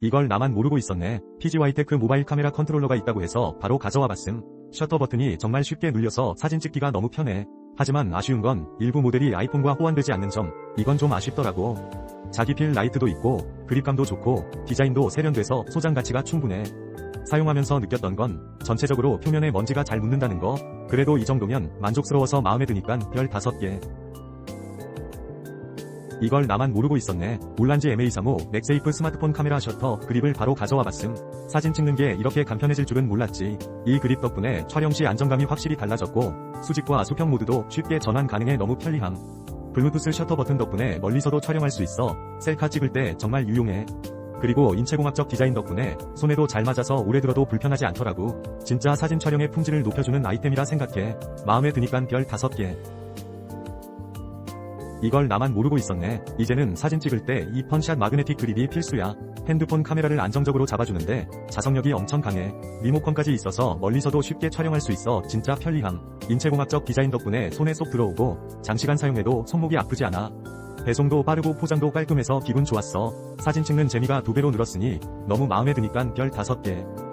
이걸 나만 모르고 있었네. PGY테크 모바일 카메라 컨트롤러가 있다고 해서 바로 가져와 봤음. 셔터 버튼이 정말 쉽게 눌려서 사진 찍기가 너무 편해. 하지만 아쉬운 건 일부 모델이 아이폰과 호환되지 않는 점. 이건 좀 아쉽더라고. 자기 필 라이트도 있고 그립감도 좋고 디자인도 세련돼서 소장 가치가 충분해. 사용하면서 느꼈던 건 전체적으로 표면에 먼지가 잘 묻는다는 거. 그래도 이 정도면 만족스러워서 마음에 드니깐 별 5개. 이걸 나만 모르고 있었네. 올란지 MA35 맥세이프 스마트폰 카메라 셔터 그립을 바로 가져와 봤음. 사진 찍는 게 이렇게 간편해질 줄은 몰랐지. 이 그립 덕분에 촬영 시 안정감이 확실히 달라졌고 수직과 수평 모드도 쉽게 전환 가능해 너무 편리함. 블루투스 셔터 버튼 덕분에 멀리서도 촬영할 수 있어 셀카 찍을 때 정말 유용해. 그리고 인체공학적 디자인 덕분에 손에도 잘 맞아서 오래 들어도 불편하지 않더라고. 진짜 사진 촬영의 품질을 높여주는 아이템이라 생각해. 마음에 드니깐 별 5개. 이걸 나만 모르고 있었네. 이제는 사진 찍을 때 이 펀샷 마그네틱 그립이 필수야. 핸드폰 카메라를 안정적으로 잡아주는데 자석력이 엄청 강해. 리모컨까지 있어서 멀리서도 쉽게 촬영할 수 있어 진짜 편리함. 인체공학적 디자인 덕분에 손에 쏙 들어오고 장시간 사용해도 손목이 아프지 않아. 배송도 빠르고 포장도 깔끔해서 기분 좋았어. 사진 찍는 재미가 두 배로 늘었으니 너무 마음에 드니깐 별 5개.